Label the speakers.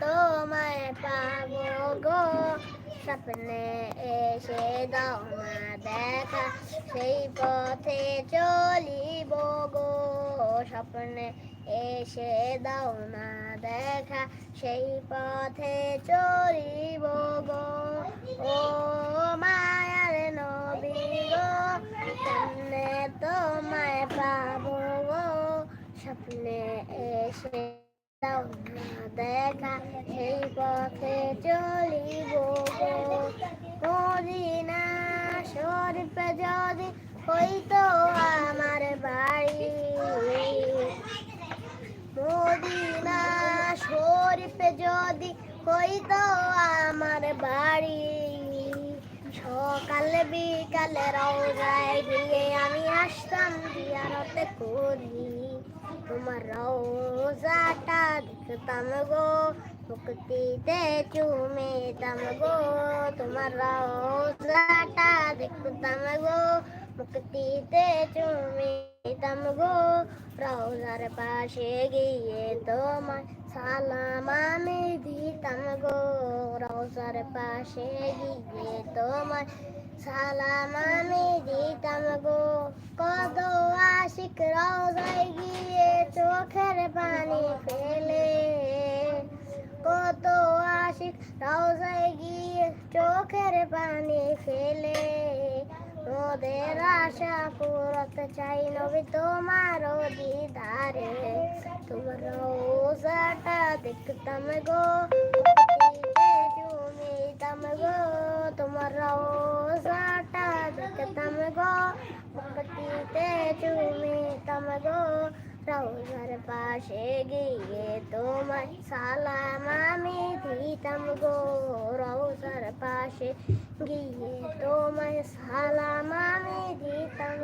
Speaker 1: তোমায় পাব গো। স্বপ্নে এসে দাও দেখা, সেই পথে চলিব গো। স্বপ্নে এসে দাও না দেখা, সেই পথে চলিব গো। ও মায়ার নবী গো তোমায় পাবো গো। স্বপ্নে এসে দেখা যদি হইতো আমার বাড়ি। মদিনা শরীফে যদি হইতো আমার বাড়ি। সকালে বিকালে রওজায় গিয়ে আমি আসতাম জিয়ারতে করি। তোমার রওজাটা দেখতাম গো, মুক্তিতে চুমেতাম গো। তোমার রওজাটা দেখতাম গো, মুক্তিতে চুমেতাম গো। রওজার পাশে গিয়ে তোমার সালাম আমি দিতাম গো। রওজার পাশে গিয়ে তোমার সালাম আমি দিতাম গো। কত আশিক রওজায় গিয়ে চোখের পানি ফেলে। কত আশিক রওজায় গিয়ে চোখের পানি ফেলে। ওদের আশা পুরতে চাই নবী তোমার দিদারে তোমার রোজাটা দেখতাম গো। মুক্তিতে তমগো গো রওজার পাশে গিয়ে তোমার সালাম আমি দিতাম গো। রওজার পাশে গিয়ে তোমার সালাম আমি দিতাম